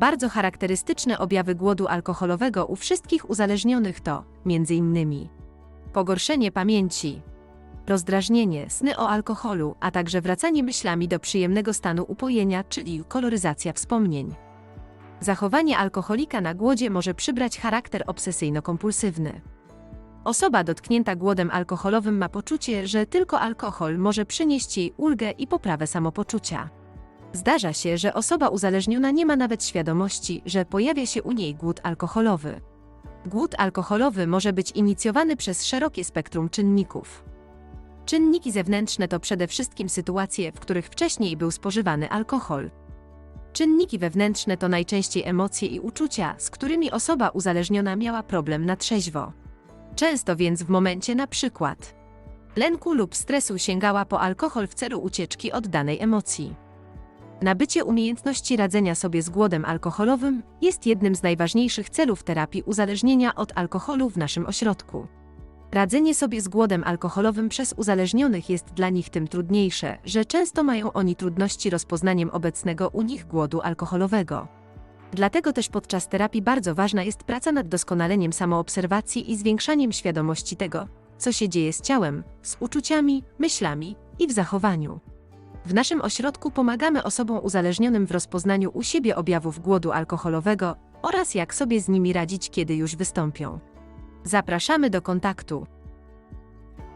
Bardzo charakterystyczne objawy głodu alkoholowego u wszystkich uzależnionych to, m.in. pogorszenie pamięci, rozdrażnienie, sny o alkoholu, a także wracanie myślami do przyjemnego stanu upojenia, czyli koloryzacja wspomnień. Zachowanie alkoholika na głodzie może przybrać charakter obsesyjno-kompulsywny. Osoba dotknięta głodem alkoholowym ma poczucie, że tylko alkohol może przynieść jej ulgę i poprawę samopoczucia. Zdarza się, że osoba uzależniona nie ma nawet świadomości, że pojawia się u niej głód alkoholowy. Głód alkoholowy może być inicjowany przez szerokie spektrum czynników. Czynniki zewnętrzne to przede wszystkim sytuacje, w których wcześniej był spożywany alkohol. Czynniki wewnętrzne to najczęściej emocje i uczucia, z którymi osoba uzależniona miała problem na trzeźwo. Często więc w momencie na przykład lęku lub stresu sięgała po alkohol w celu ucieczki od danej emocji. Nabycie umiejętności radzenia sobie z głodem alkoholowym jest jednym z najważniejszych celów terapii uzależnienia od alkoholu w naszym ośrodku. Radzenie sobie z głodem alkoholowym przez uzależnionych jest dla nich tym trudniejsze, że często mają oni trudności rozpoznaniem obecnego u nich głodu alkoholowego. Dlatego też podczas terapii bardzo ważna jest praca nad doskonaleniem samoobserwacji i zwiększaniem świadomości tego, co się dzieje z ciałem, z uczuciami, myślami i w zachowaniu. W naszym ośrodku pomagamy osobom uzależnionym w rozpoznaniu u siebie objawów głodu alkoholowego oraz jak sobie z nimi radzić, kiedy już wystąpią. Zapraszamy do kontaktu.